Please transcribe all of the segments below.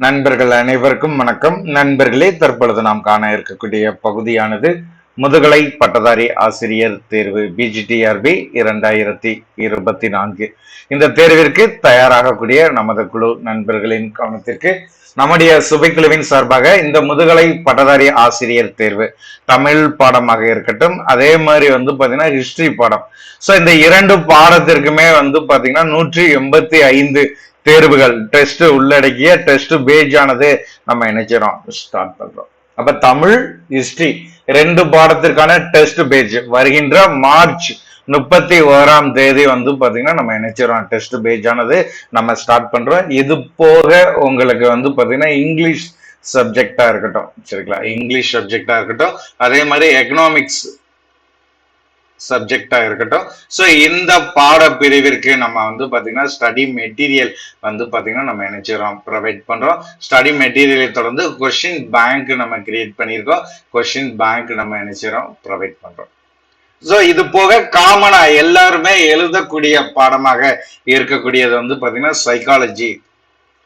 நண்பர்கள் அனைவருக்கும் வணக்கம். நண்பர்களே தற்பொழுது நாம் காண இருக்கக்கூடிய பகுதியானது முதுகலை பட்டதாரி ஆசிரியர் தேர்வு பிஜிடிஆர்பி இரண்டாயிரத்தி இருபத்தி நான்கு. இந்த தேர்விற்கு தயாராகக்கூடிய நமது குழு நண்பர்களின் கவனத்திற்கு நம்முடைய சுபைக்குழுவின் சார்பாக இந்த முதுகலை பட்டதாரி ஆசிரியர் தேர்வு தமிழ் பாடமாக இருக்கட்டும் அதே மாதிரி வந்து பாத்தீங்கன்னா ஹிஸ்டரி பாடம். சோ இந்த இரண்டு பாடத்திற்குமே வந்து பாத்தீங்கன்னா நூற்றி எண்பத்தி ஐந்து தேர்வுகள் டெஸ்ட் உள்ளடக்கிய டெஸ்ட் பேஜ் ஆனது நம்ம நினைச்சிடறோம் ஸ்டார்ட் பண்றோம். அப்ப தமிழ் ஹிஸ்டரி ரெண்டு பாடத்திற்கான டெஸ்ட் பேஜ் வருகின்ற மார்ச் முப்பத்தி ஓராம் தேதி வந்து பாத்தீங்கன்னா நம்ம நினைச்சிடறோம் டெஸ்ட் பேஜ் ஆனது நம்ம ஸ்டார்ட் பண்றோம். இது போக உங்களுக்கு வந்து பாத்தீங்கன்னா இங்கிலீஷ் சப்ஜெக்டா இருக்கட்டும். சரிங்களா? இங்கிலீஷ் சப்ஜெக்டா இருக்கட்டும். அதே மாதிரி எக்கனாமிக்ஸ் சப்ஜெக்டா இருக்கட்டும். ஸோ இந்த பாட பிரிவிற்கு நம்ம வந்து பாத்தீங்கன்னா ஸ்டடி மெட்டீரியல் வந்து பாத்தீங்கன்னா நம்ம நினைச்சிடறோம் ப்ரொவைட் பண்றோம். ஸ்டடி மெட்டீரியலை தொடர்ந்து கொஷின் பேங்க் நம்ம கிரியேட் பண்ணியிருக்கோம். கொஷின் பேங்க் நம்ம நினைச்சிடறோம் ப்ரொவைட் பண்றோம். ஸோ இது போக காமனா எல்லாருமே எழுதக்கூடிய பாடமாக இருக்கக்கூடியது வந்து பாத்தீங்கன்னா சைக்காலஜி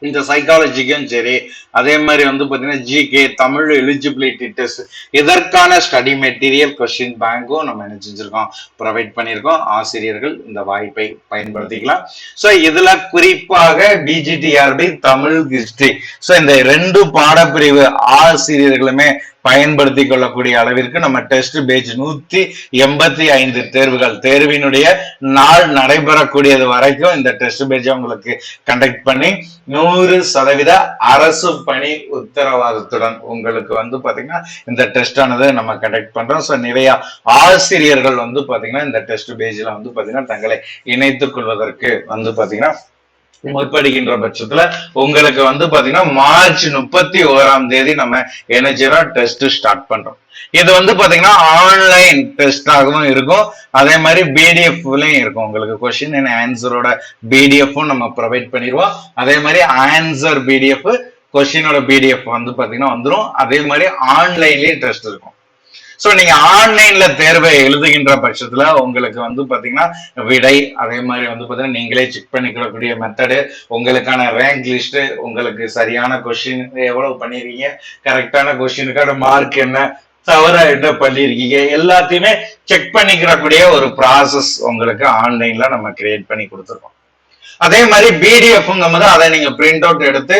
இந்த சைக்காலஜிக்கும் சரி அதே மாதிரி வந்து பார்த்தீங்கன்னா ஜிகே தமிழ் எலிஜிபிலிட்டி டெஸ்ட் இதற்கான ஸ்டடி மெட்டீரியல் கொஸ்டின் பேங்க்கும் நம்ம என்ன செஞ்சுருக்கோம்? ப்ரொவைட் பண்ணியிருக்கோம். ஆசிரியர்கள் இந்த வாய்ப்பை பயன்படுத்திக்கலாம். ஸோ இதில் குறிப்பாக டிஜிடிஆர்டி தமிழ் ஹிஸ்ட்ரி ஸோ இந்த ரெண்டு பாடப்பிரிவு ஆசிரியர்களுமே பயன்படுத்தி கொள்ளக்கூடிய அளவிற்கு நம்ம டெஸ்ட் பேஜ் நூத்தி எண்பத்தி ஐந்து தேர்வுகள். தேர்வினுடைய நாள் நடைபெறக்கூடியது வரைக்கும் இந்த டெஸ்ட் பேஜை உங்களுக்கு கண்டக்ட் பண்ணி நூறு சதவீத அரசு பணி உத்தரவாதத்துடன் உங்களுக்கு வந்து பாத்தீங்கன்னா இந்த டெஸ்ட் ஆனது நம்ம கண்டக்ட் பண்றோம். ஸோ நிறைய ஆசிரியர்கள் வந்து பாத்தீங்கன்னா இந்த டெஸ்ட் பேஜ்ல வந்து பாத்தீங்கன்னா தங்களை இணைத்துக் கொள்வதற்கு வந்து பாத்தீங்கன்னா முற்படுகின்ற பட்சத்துல உங்களுக்கு வந்து பாத்தீங்கன்னா மார்ச் முப்பத்தி ஓராம் தேதி நம்ம என்ன டெஸ்ட் ஸ்டார்ட் பண்றோம். இது வந்து பாத்தீங்கன்னா ஆன்லைன் டெஸ்டாகவும் இருக்கும். அதே மாதிரி பிடிஎஃப்லயும் இருக்கும். உங்களுக்கு கொஸ்டின் அண்ட் ஆன்சரோட பிடிஎஃப்பும் நம்ம ப்ரொவைட் பண்ணிடுவோம். அதே மாதிரி ஆன்சர் பிடிஎஃப் கொஸ்டினோட பிடிஎஃப் வந்து பாத்தீங்கன்னா வந்துடும் அதே மாதிரி ஆன்லைன்லயே டெஸ்ட் இருக்கும். சோ நீங்க ஆன்லைன்ல தேர்வை எழுதுகின்ற பட்சத்துல உங்களுக்கு வந்து பாத்தீங்கன்னா விடை அதே மாதிரி வந்து பாத்தீங்கன்னா நீங்களே செக் பண்ணிக்கக்கூடிய மெத்தடு உங்களுக்கான ரேங்க் லிஸ்ட் உங்களுக்கு சரியான கொஸ்டின் எவ்வளவு பண்ணிருக்கீங்க கரெக்டான கொஸ்டினுக்கான மார்க் என்ன தவறா என்ன பண்ணிருக்கீங்க எல்லாத்தையுமே செக் பண்ணிக்கிறக்கூடிய ஒரு ப்ராசஸ் உங்களுக்கு ஆன்லைன்ல நம்ம கிரியேட் பண்ணி கொடுத்துருக்கோம். அதே மாதிரி பிடிஎஃப்ங்கும் போது அதை நீங்க பிரிண்ட் அவுட் எடுத்து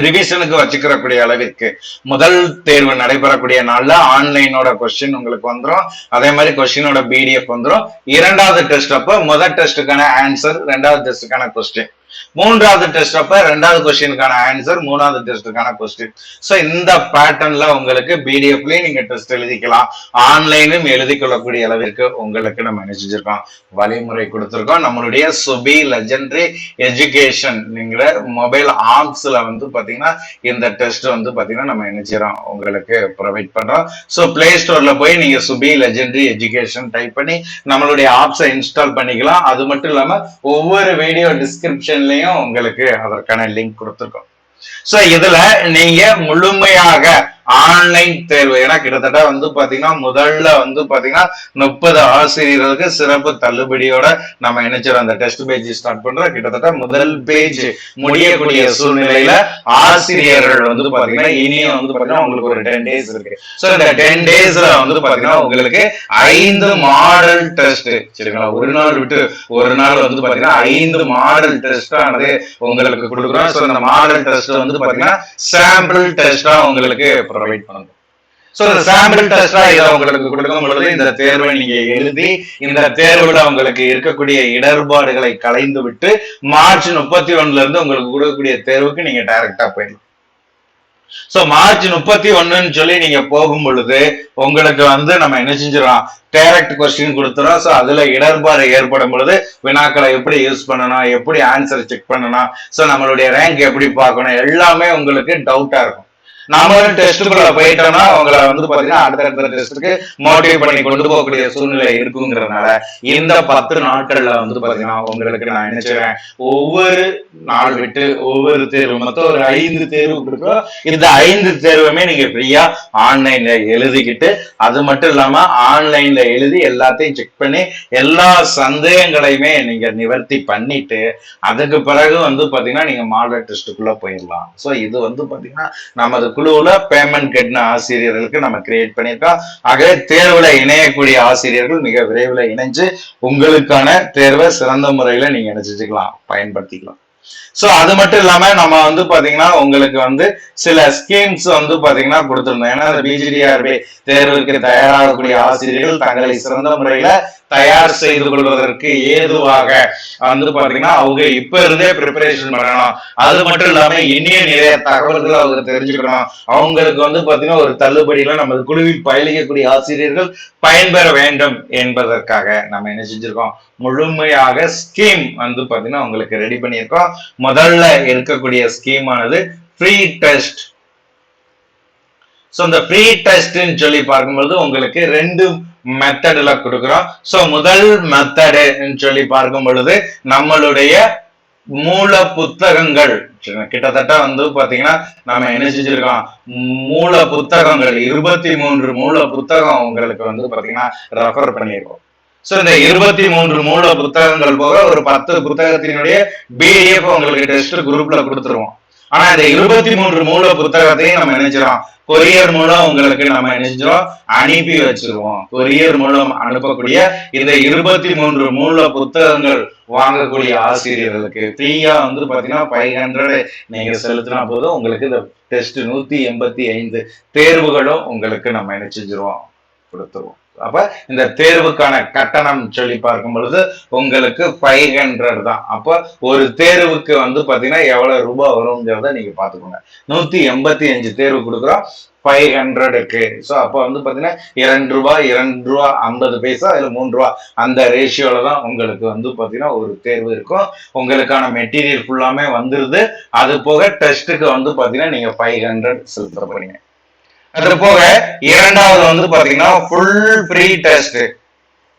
ரிவிஷனுக்கு வச்சுக்கிறக்கூடிய அளவிற்கு முதல் தேர்வு நடைபெறக்கூடிய நாள்ல ஆன்லைனோட கொஸ்டின் உங்களுக்கு வந்துடும் அதே மாதிரி கொஸ்டினோட பிடிஎஃப் வந்துடும் இரண்டாவது டெஸ்ட் அப்ப முதல் டெஸ்ட்டுக்கான ஆன்சர் ரெண்டாவது டெஸ்ட்டுக்கான கொஸ்டின் மூன்றாவது டெஸ்ட் அப்ப ரெண்டாவது கொஸ்டினுக்கான ஆன்சர் மூணாவது டெஸ்ட்டுக்கான கொஸ்டின் ஸோ இந்த பேட்டர்ன்ல உங்களுக்கு பிடிஎஃப்லயும் நீங்க டெஸ்ட் எழுதிக்கலாம். ஆன்லைனும் எழுதி கொள்ளக்கூடிய அளவிற்கு உங்களுக்கு நம்ம நினைச்சிருக்கோம் வழிமுறை கொடுத்திருக்கோம். நம்மளுடைய சுபி லெஜண்டரி எஜுகேஷன் நீங்கிற மொபைல் ஆப்ஸ்ல வந்து பாத்தீங்கன்னா இந்த டெஸ்ட் வந்து பாத்தீங்கன்னா நம்ம நினைச்சிரோம் உங்களுக்கு ப்ரொவைட் பண்றோம். சோ பிளே ஸ்டோர்ல போய் நீங்க சுபி லெஜண்டரி எஜுகேஷன் டைப் பண்ணி நம்மளுடைய ஆப்ஸை இன்ஸ்டால் பண்ணிக்கலாம். அது மட்டும் இல்லாம ஒவ்வொரு வீடியோ டிஸ்கிரிப்ஷன்லயும் உங்களுக்கு அதற்கான லிங்க் கொடுத்துருக்கோம். சோ இதுல நீங்க முழுமையாக ஆன்லைன் தேர்வு. ஏன்னா கிட்டத்தட்ட வந்து பாத்தீங்கன்னா முதல்ல வந்து பாத்தீங்கன்னா முப்பது ஆசிரியர்களுக்கு சிறப்பு தள்ளுபடியோட நம்ம நினைச்சிடும் அந்த டெஸ்ட் பேஜ் ஸ்டார்ட் பண்றோம். கிட்டத்தட்ட முதல் பேஜ் முடியக்கூடிய சூழ்நிலையில ஆசிரியர்கள் வந்து பாத்தீங்கன்னா இனியும் வந்து பாத்தீங்கன்னா உங்களுக்கு ஒரு டென் டேஸ் இருக்கு. சோ இந்த டென் டேஸ்ல வந்து பாத்தீங்கன்னா உங்களுக்கு ஐந்து மாடல் டெஸ்ட் சரிங்களா? ஒரு நாள் விட்டு ஒரு நாள் வந்து பாத்தீங்கன்னா ஐந்து மாடல் டெஸ்ட் ஆனது உங்களுக்கு கொடுக்குறோம். சோ இந்த மாடல் டெஸ்ட் வந்து பாத்தீங்கன்னா சாம்பிள் டெஸ்டா உங்களுக்கு ப்ரொவைட் சோ இந்த சாம்பிள் டெஸ்டா இதை உங்களுக்கு கொடுக்கும் பொழுது இந்த தேர்வை நீங்க எழுதி இந்த தேர்வுல உங்களுக்கு இருக்கக்கூடிய இடர்பாடுகளை களைந்து விட்டு மார்ச் முப்பத்தி ஒண்ணுல இருந்து உங்களுக்கு கொடுக்கக்கூடிய தேர்வுக்கு நீங்க டைரக்டா போயிடலாம். சோ மார்ச் முப்பத்தி ஒண்ணுன்னு சொல்லி நீங்க போகும் பொழுது உங்களுக்கு வந்து நம்ம என்ன செஞ்சிடலாம்? டைரக்ட் கொஸ்டின் கொடுத்துறோம் ஸோ அதுல இடர்பாடு ஏற்படும் பொழுது வினாக்களை எப்படி யூஸ் பண்ணணும்? எப்படி ஆன்சர் செக் பண்ணணும்? ஸோ நம்மளுடைய ரேங்க் எப்படி பார்க்கணும்? எல்லாமே உங்களுக்கு டவுட்டா இருக்கும். நம்மளும் டெஸ்ட்டுக்குள்ள போயிட்டோம்னா அவங்கள வந்து பாத்தீங்கன்னா அடுத்த அடுத்த டெஸ்ட்டுக்கு மோட்டிவேட் பண்ணி கொண்டு போகக்கூடிய சூழ்நிலை இருக்குங்கிறதுனால இந்த பத்து நாட்கள்ல வந்து பாத்தீங்கன்னா உங்களுக்கு நான் என்ன செய்றேன் ஒவ்வொரு நாள் விட்டு ஒவ்வொரு தேர்வு மொத்தம் ஒரு ஐந்து தேர்வு கொடுக்கோ இந்த ஐந்து தேர்வுமே நீங்க ஃப்ரீயா ஆன்லைன்ல எழுதிக்கிட்டு அது மட்டும் இல்லாம ஆன்லைன்ல எழுதி எல்லாத்தையும் செக் பண்ணி எல்லா சந்தேகங்களையுமே நீங்க நிவர்த்தி பண்ணிட்டு அதுக்கு பிறகு வந்து பாத்தீங்கன்னா நீங்க மாடல் டெஸ்ட்டுக்குள்ள போயிடலாம். சோ இது வந்து பாத்தீங்கன்னா நமது குழுவுல பேமெண்ட் கட்டின ஆசிரியர்களுக்கு நம்ம கிரியேட் பண்ணியிருக்கோம். ஆகவே தேர்வுல இணையக்கூடிய ஆசிரியர்கள் மிக விரைவில் இணைஞ்சு உங்களுக்கான தேர்வை சிறந்த முறையில நீங்க என்ன பயன்படுத்திக்கலாம். சோ அது மட்டும் இல்லாம நம்ம வந்து பாத்தீங்கன்னா உங்களுக்கு வந்து சில ஸ்கீம்ஸ் வந்து பாத்தீங்கன்னா கொடுத்துருந்தோம். ஏன்னா பிஜிடிஆர்பி தேர்வுக்கு தயாராகக்கூடிய ஆசிரியர்கள் தங்களை சிறந்த முறையில தயார் செய்து கொள்வதற்கு ஏதுவாக வந்து பாத்தீங்கன்னா அவங்க இப்ப இருந்தே ப்ரிப்பரேஷன் பண்ணணும். அது மட்டும் இல்லாம இனிய நிறைய தகவல்கள் அவங்க தெரிஞ்சுக்கணும். அவங்களுக்கு வந்து பாத்தீங்கன்னா ஒரு தள்ளுபடியில நமது குழுவில் பயணிக்கக்கூடிய ஆசிரியர்கள் பயன்பெற வேண்டும் என்பதற்காக நம்ம என்ன செஞ்சிருக்கோம்? முழுமையாக ஸ்கீம் வந்து பாத்தீங்கன்னா உங்களுக்கு ரெடி பண்ணியிருக்கோம். முதல்ல இருக்கக்கூடிய ஸ்கீம் ஆனது ஃப்ரீ டெஸ்ட் ஸோ இந்த ஃப்ரீ டெஸ்ட்னு சொல்லி பார்க்கும்போது உங்களுக்கு ரெண்டு மெத்தடில் கொடுக்குறோம். ஸோ முதல் மெத்தடுன்னு சொல்லி பார்க்கும் பொழுது நம்மளுடைய மூல புத்தகங்கள் கிட்டத்தட்ட வந்து பாத்தீங்கன்னா நம்ம என்ன செஞ்சிருக்கோம்? மூல புத்தகங்கள் இருபத்தி மூன்று மூல புத்தகம் உங்களுக்கு வந்து பாத்தீங்கன்னா ரெஃபர் பண்ணியிருக்கோம். சோ இந்த இருபத்தி மூன்று மூல புத்தகங்கள் போக ஒரு பத்து புத்தகத்தினுடைய பிடிஎஃப் உங்களுக்கு டெஸ்ட் குரூப்ல கொடுத்துருவோம். ஆனா இந்த இருபத்தி மூன்று மூல புத்தகத்தையும் நம்ம நினைச்சிரோம் கொரியர் மூலம் உங்களுக்கு நம்ம நினைச்சிரோம் அனுப்பி வச்சிருவோம். கொரியர் மூலம் அனுப்பக்கூடிய இந்த இருபத்தி மூன்று மூல புத்தகங்கள் வாங்கக்கூடிய ஆசிரியர்களுக்கு ஃப்ரீயா வந்து பாத்தீங்கன்னா ஃபைவ் ஹண்ட்ரட் நீங்க செலுத்தினா போதும். உங்களுக்கு இந்த டெஸ்ட் நூத்தி எண்பத்தி ஐந்து தேர்வுகளும் உங்களுக்கு நம்ம என்ன செஞ்சிருவோம் கொடுத்துருவோம். அப்ப இந்த தேர்வுக்கான கட்டணம் சொல்லி பார்க்கும் பொழுது உங்களுக்கு ஃபைவ் ஹண்ட்ரட் தான். அப்ப ஒரு தேர்வுக்கு வந்து பாத்தீங்கன்னா எவ்வளவு ரூபாய் வரும்ங்கிறத நீங்க பாத்துக்கோங்க நூத்தி எண்பத்தி அஞ்சு தேர்வு கொடுக்குறோம் ஃபைவ் ஹண்ட்ரடுக்கு ஸோ அப்போ வந்து பார்த்தீங்கன்னா இரண்டு ரூபா இரண்டு ரூபா ஐம்பது பைசா இல்லை மூணு ரூபா. அந்த ரேஷியோல தான் உங்களுக்கு வந்து பார்த்தீங்கன்னா ஒரு தேர்வு இருக்கும். உங்களுக்கான மெட்டீரியல் ஃபுல்லாமே வந்துருது. அது போக டெஸ்ட்டுக்கு வந்து பார்த்தீங்கன்னா நீங்கள் ஃபைவ் ஹண்ட்ரட் செலுத்த போகிறீங்க அது போக இரண்டாவது வந்து பாத்தீங்கன்னா ஃபுல் ஃப்ரீ டெஸ்ட்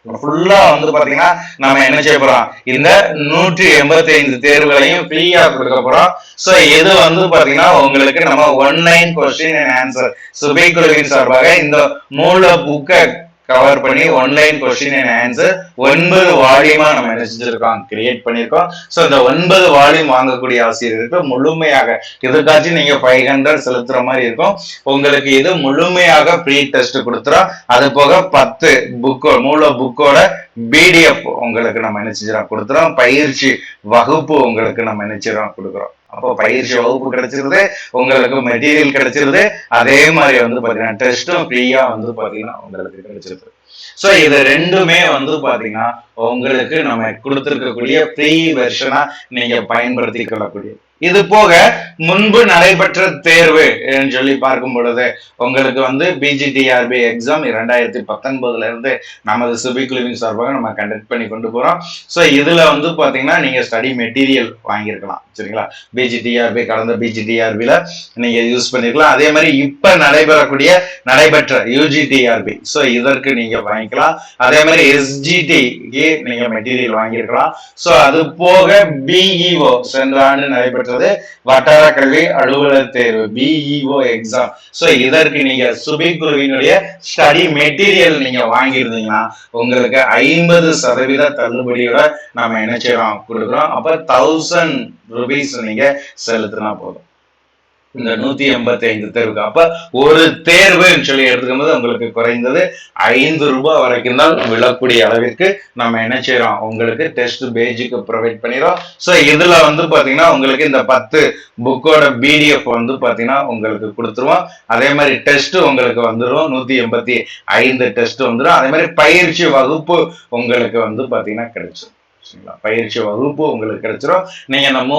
ஃபுல்லா வந்து பாத்தீங்கன்னா நம்ம என்ன செய்ய போறோம்? இந்த நூற்றி எண்பத்தி ஐந்து தேர்வுகளையும் ஃப்ரீயா கொடுக்க போறோம். சோ இது வந்து பாத்தீங்கன்னா உங்களுக்கு நம்ம ஒன்லைன் கொஸ்டின் அண்ட் ஆன்சர் சுபை குழுவின் சார்பாக இந்த மூல புக்கை கவர் பண்ணி ஒன்லைன் கொஸ்டின் அண்ட் ஆன்சர் ஒன்பது வால்யூமா நம்ம என்ன செஞ்சிருக்கோம்? கிரியேட் பண்ணியிருக்கோம் ஸோ இந்த ஒன்பது வால்யூம் வாங்கக்கூடிய ஆசிரியருக்கு முழுமையாக இதுக்காச்சும் நீங்க ஃபைவ் ஹண்ட்ரட் செலுத்துற மாதிரி இருக்கும். உங்களுக்கு இது முழுமையாக ப்ரீ டெஸ்ட் கொடுத்துறோம் அது போக பத்து புக்கோ மூல புக்கோட பிடிஎஃப் உங்களுக்கு நம்ம என்ன செஞ்சிடறோம் கொடுத்துறோம் பயிற்சி வகுப்பு உங்களுக்கு நம்ம நினைச்சிடறோம் கொடுக்குறோம். அப்போ பயிற்சி வகுப்பு கிடைச்சிருது உங்களுக்கு மெட்டீரியல் கிடைச்சிருது. அதே மாதிரி வந்து பாத்தீங்கன்னா டெஸ்ட்டும் ஃப்ரீயா வந்து பாத்தீங்கன்னா உங்களுக்கு கிடைச்சிருது சோ இது ரெண்டுமே வந்து பாத்தீங்கன்னா உங்களுக்கு நம்ம கொடுத்துருக்கக்கூடிய ஃப்ரீ வெர்ஷனா நீங்க பயன்படுத்தி கொள்ளக்கூடிய இது போக முன்பு நடைபெற்ற தேர்வு சொல்லி பார்க்கும் பொழுது உங்களுக்கு வந்து பிஜிடிஆர்பி எக்ஸாம் இரண்டாயிரத்தி பத்தொன்பதுல இருந்து நமது சிபிகுழுவின் சார்பாக நம்ம கண்டக்ட் பண்ணி கொண்டு போறோம். ஸோ இதுல வந்து பாத்தீங்கன்னா நீங்க ஸ்டடி மெட்டீரியல் வாங்கியிருக்கலாம். சரிங்களா? பிஜிடிஆர்பி கடந்த பிஜிடிஆர்பில நீங்க யூஸ் பண்ணிருக்கலாம். அதே மாதிரி இப்ப நடைபெறக்கூடிய நடைபெற்ற யூஜிடிஆர்பி ஸோ இதற்கு நீங்க வாங்கிக்கலாம். அதே மாதிரி எஸ்ஜிடிக்கு நீங்க மெட்டீரியல் வாங்கியிருக்கலாம். ஸோ அது போக பிஇஓ சென்ற ஆண்டு நடைபெற்றது வட்டார கல்வி அலுவலர் தேர்வு பிஇஓ எக்ஸாம் ஸோ இதற்கு நீங்க சுபி குருவினுடைய ஸ்டடி மெட்டீரியல் நீங்க வாங்கியிருந்தீங்கன்னா உங்களுக்கு ஐம்பது சதவீத தள்ளுபடியோட நம்ம என்ன செய்யறோம் கொடுக்குறோம் அப்ப தௌசண்ட் ருபீஸ் நீங்க செலுத்தினா போதும். இந்த நூத்தி எண்பத்தி ஐந்து தேர்வுக்கு. அப்ப ஒரு தேர்வுன்னு சொல்லி எடுத்துக்கும் போது உங்களுக்கு குறைந்தது ஐந்து ரூபாய் வரைக்கும் தான் விழக்கூடிய அளவிற்கு நம்ம என்ன செய்யறோம் உங்களுக்கு டெஸ்ட் பேஜுக்கு ப்ரொவைட் பண்ணிடுறோம் ஸோ இதுல வந்து பாத்தீங்கன்னா உங்களுக்கு இந்த பத்து புக்கோட பிடிஎஃப் வந்து பாத்தீங்கன்னா உங்களுக்கு கொடுத்துருவோம். அதே மாதிரி டெஸ்ட் உங்களுக்கு வந்துடும் நூத்தி எண்பத்தி ஐந்து டெஸ்ட் வந்துடும் அதே மாதிரி பயிற்சி வகுப்பு உங்களுக்கு வந்து பாத்தீங்கன்னா கிடைச்சிடும் சரிங்களா பயிற்சி வகுப்பு உங்களுக்கு கிடைச்சிரும். நீங்க நம்ம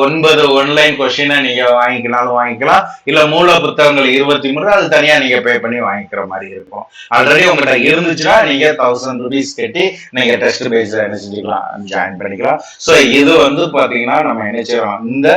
ஒன்பது ஒன்லைன் கொஸ்டினை நீங்க வாங்கிக்கினாலும் வாங்கிக்கலாம். இல்ல மூல புத்தகங்கள் இருபத்தி மூணு அது தனியா நீங்க பே பண்ணி வாங்கிக்கிற மாதிரி இருக்கும். ஆல்ரெடி உங்கள்கிட்ட இருந்துச்சுன்னா நீங்க தௌசண்ட் ருபீஸ் கட்டி நீங்க டெஸ்ட் பேஸ்ல என்ன செஞ்சுக்கலாம் ஜாயின் பண்ணிக்கலாம். ஸோ இது வந்து பாத்தீங்கன்னா நம்ம என்ன செய்யறோம்? இந்த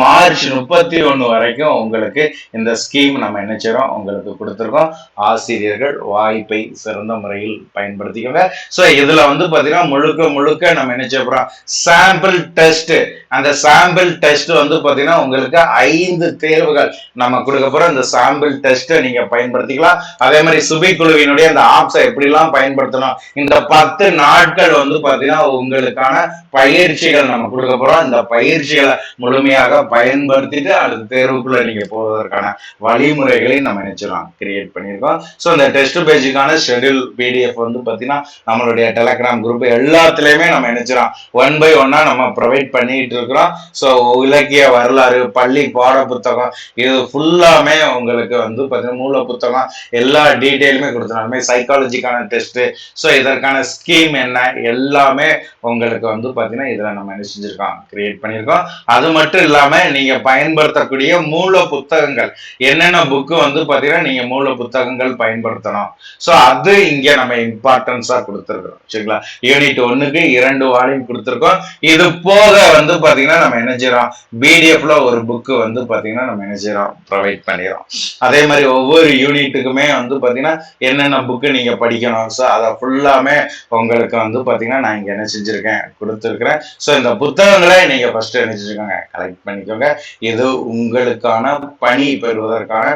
மார்ச் முப்பத்தி ஒண்ணு வரைக்கும் உங்களுக்கு இந்த ஸ்கீம் நம்ம என்ன செய்யறோம்? உங்களுக்கு கொடுத்துருக்கோம். ஆசிரியர்கள் வாய்ப்பை சிறந்த முறையில் பயன்படுத்திக்கோங்க. ஸோ இதுல வந்து பாத்தீங்கன்னா முழுக்க முழுக்க நம்ம என்ன செய்ய சாம்பிள் டெஸ்ட் அந்த சாம்பிள் டெஸ்ட் வந்து பாத்தீங்கன்னா உங்களுக்கு ஐந்து தேர்வுகள் நம்ம கொடுக்க போறோம். இந்த சாம்பிள் டெஸ்ட்டை நீங்க பயன்படுத்திக்கலாம். அதே மாதிரி சுபி குழுவினுடைய அந்த ஆப்ஸை எப்படிலாம் பயன்படுத்தணும்? இந்த பத்து நாட்கள் வந்து பாத்தீங்கன்னா உங்களுக்கான பயிற்சிகள் நம்ம கொடுக்க போறோம். இந்த பயிற்சிகளை முழுமையாக பயன்படுத்திட்டு அடுத்த தேர்வுக்குள்ள நீங்க போவதற்கான வழிமுறைகளை நம்ம நினைச்சிடலாம் கிரியேட் பண்ணியிருக்கோம். ஸோ இந்த டெஸ்ட் பேஜுக்கான ஷெட்யூல் பிடிஎஃப் வந்து பாத்தீங்கன்னா நம்மளுடைய டெலகிராம் குரூப் எல்லாத்துலயுமே நம்ம நினைச்சிடலாம் ஒன் பை ஒன்னா நம்ம ப்ரொவைட் பண்ணிட்டு இருக்கிறோம். ஸோ இலக்கிய வரலாறு பள்ளி பாட புத்தகம் இது ஃபுல்லாமே உங்களுக்கு வந்து பார்த்தீங்கன்னா மூல புத்தகம். எல்லா டீட்டெயிலுமே கொடுத்துருந்தாலுமே சைக்காலஜிக்கான டெஸ்ட் ஸோ இதற்கான ஸ்கீம் என்ன எல்லாமே உங்களுக்கு வந்து பார்த்தீங்கன்னா இதில் நம்ம என்ன செஞ்சிருக்கோம் கிரியேட் பண்ணியிருக்கோம். அது மட்டும் இல்லாமல் நீங்கள் பயன்படுத்தக்கூடிய மூல புத்தகங்கள். என்னென்ன புக்கு வந்து பார்த்தீங்கன்னா நீங்கள் மூல புத்தகங்கள் பயன்படுத்தணும். ஸோ அது இங்கே நம்ம இம்பார்ட்டன்ஸாக கொடுத்துருக்குறோம். சரிங்களா? யூனிட் ஒன்றுக்கு இரண்டு வால்யூம் கொடுத்துருக்கோம். இது போக வந்து பார்த்தீங்கன்னா நம்ம என்ன செய்யறோம்? பிடிஎஃப்ல ஒரு புக்கு வந்து பார்த்தீங்கன்னா நம்ம என்ன செய்யறோம்? ப்ரொவைட் பண்ணிடுறோம். அதே மாதிரி ஒவ்வொரு யூனிட்டுக்குமே வந்து பார்த்தீங்கன்னா என்னென்ன புக்கு நீங்க படிக்கணும்? ஸோ அதை ஃபுல்லாமே உங்களுக்கு வந்து பார்த்தீங்கன்னா நான் இங்கே என்ன செஞ்சிருக்கேன்? கொடுத்துருக்கிறேன். ஸோ இந்த புத்தகங்களை நீங்க ஃபர்ஸ்ட் என்ன செஞ்சுக்கோங்க? கலெக்ட் பண்ணிக்கோங்க. இது உங்களுக்கான பணி பெறுவதற்கான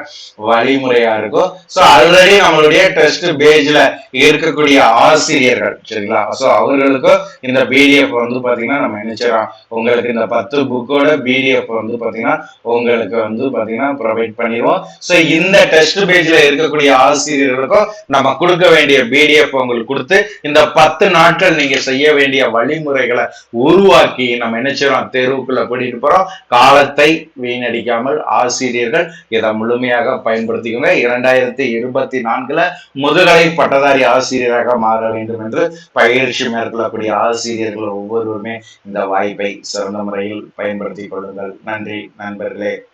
வழிமுறையா இருக்கும். ஸோ ஆல்ரெடி நம்மளுடைய டெஸ்ட் பேஜ்ல இருக்கக்கூடிய ஆசிரியர்கள் சரிங்களா? ஸோ அவர்களுக்கும் இந்த பிடிஎஃப் வந்து பார்த்தீங்கன்னா நம்ம நினைச்சிடலாம் உங்களுக்கு இந்த பத்து புக்கோட பிடிஎஃப் வந்து பாத்தீங்கன்னா உங்களுக்கு வந்து பாத்தீங்கன்னா ப்ரொவைட் பண்ணிடுவோம். ஸோ இந்த டெஸ்ட் பேஜ்ல இருக்கக்கூடிய ஆசிரியர்களுக்கும் நம்ம கொடுக்க வேண்டிய பிடிஎஃப் உங்களுக்கு கொடுத்து இந்த பத்து நாட்கள் நீங்க செய்ய வேண்டிய வழிமுறைகளை உருவாக்கி நம்ம நினைச்சிடலாம் செய்யறோம்? தேர்வுக்குள்ள கூட்டிட்டு போறோம். காலத்தை வீணடிக்காமல் ஆசிரியர்கள் இதை முழுமையாக பயன்படுத்திக்கோங்க. இரண்டாயிரத்தி இருபத்தி நான்குல முதுகலை பட்டதாரி ஆசிரியராக மாற வேண்டும் என்று பயிற்சி மேற்கொள்ளக்கூடிய ஆசிரியர்கள் ஒவ்வொருவருமே இந்த வாய்ப்பை சிறந்த முறையில் பயன்படுத்திக் கொள்ளுங்கள். நன்றி நண்பர்களே.